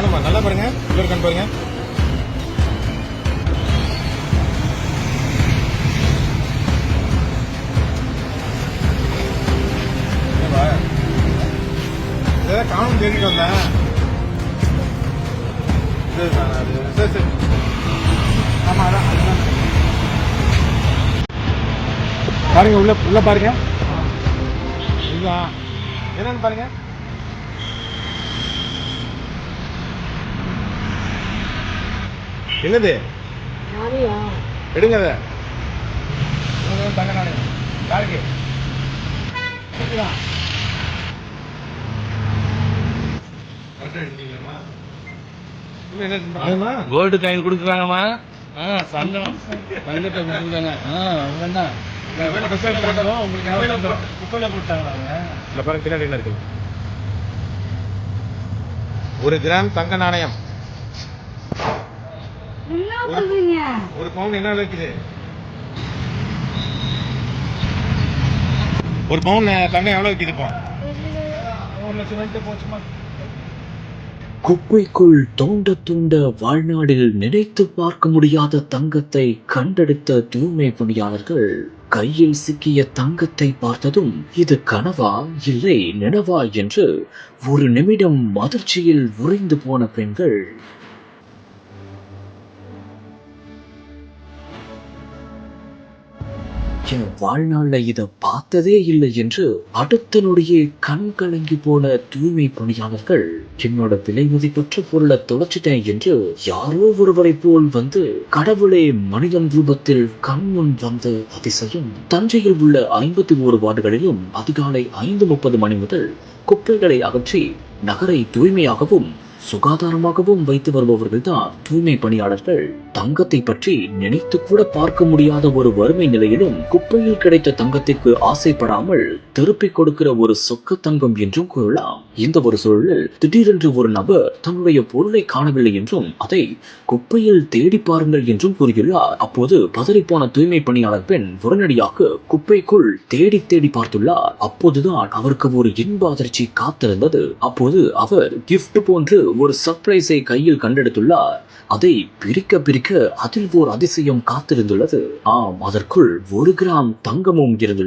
காணுமா நல்லா பாருங்க. உள்ள இருக்கான்னு பாருங்க. என்னப்பா? இதான் காணும் தேடிட்டு வந்தேன் சரி, அது- சரி, சரி. ஆமா, அதான், பாருங்க உள்ள உள்ள பாருங்க. இதுதான். என்னன்னு பாருங்க. என்னது? எடுங்க அதை தங்க நாணயம். யாருக்கு? என்ன கோல்டு காயின் கொடுக்குறாங்கம்மா. ஆ சங்கம் தங்கத்தை கொடுக்குறாங்க. ஆ இருக்கு? ஒரு கிராம் தங்க நாணயம். ஒரு பவுன் என்ன விலை இருக்குது ஒரு பவுன் தங்கம் எவ்வளவு விற்கிது இப்போ? ஒரு லட்சம் ரூபாய்க்கு போச்சுமா. குப்பைக்குள் தோண்ட தூண்ட வாழ்நாளில் நினைத்து பார்க்க முடியாத தங்கத்தை கண்டெடுத்த தூய்மை பணியாளர்கள் கையில் சிக்கிய தங்கத்தை பார்த்ததும் இது கனவா இல்லை நினவா என்று ஒரு நிமிடம் அதிர்ச்சியில் உறைந்து போன பெண்கள் என் வாழ்நாள்ல இதை பார்த்ததே இல்லை என்று அடுத்த நொடியே கண் கலங்கி போன தூய்மை பணியாளர்கள் என்னோட விலை மதிப்பற்ற பொருளை தொலைச்சிட்டேன் என்று யாரோ ஒருவரை போல் வந்து கடவுளே மனிதன் ரூபத்தில் கண் முன் வந்த அதிசயம். தஞ்சையில் உள்ள ஐம்பத்தி ஓரு வார்டுகளிலும் அதிகாலை ஐந்து முப்பது மணி முதல் குப்பைகளை அகற்றி நகரை தூய்மையாகவும் சுகாதாரமாகவும் வைத்து வருபவர்கள்தான் தூய்மை பணியாளர்கள். தங்கத்தை பற்றி நினைத்து கூட பார்க்க முடியாத ஒரு வறுமை நிலையிலும் குப்பையில் கிடைத்த தங்கத்திற்கு ஆசைப்படாமல் திருப்பி கொடுக்கிற ஒரு சொக்க தங்கம் என்றும் கூறலாம். இந்த ஒரு சூழலில் திடீரென்று ஒரு நபர் தன்னுடைய பொருளை காணவில்லை என்றும் அதை குப்பையில் தேடி பாருங்கள் என்றும் கூறியுள்ளார். அப்போது பதறிப்போன தூய்மை பணியாளர் பெண் உடனடியாக குப்பைக்குள் தேடி தேடி பார்த்துள்ளார். அப்போதுதான் அவருக்கு ஒரு இன்ப அதிர்ச்சி காத்திருந்தது. அப்போது அவர் கிஃப்ட் போன்று ஒரு சர்ப்ரைஸை கையில் கண்டெடுத்துள்ளார். அதை பிரிக்க பிரிக்க அதில் ஓர் அதிசயம் காத்திருந்துள்ளது. ஆம் அதற்குள் ஒரு கிராம் தங்கமும் இருந்துள்ளது.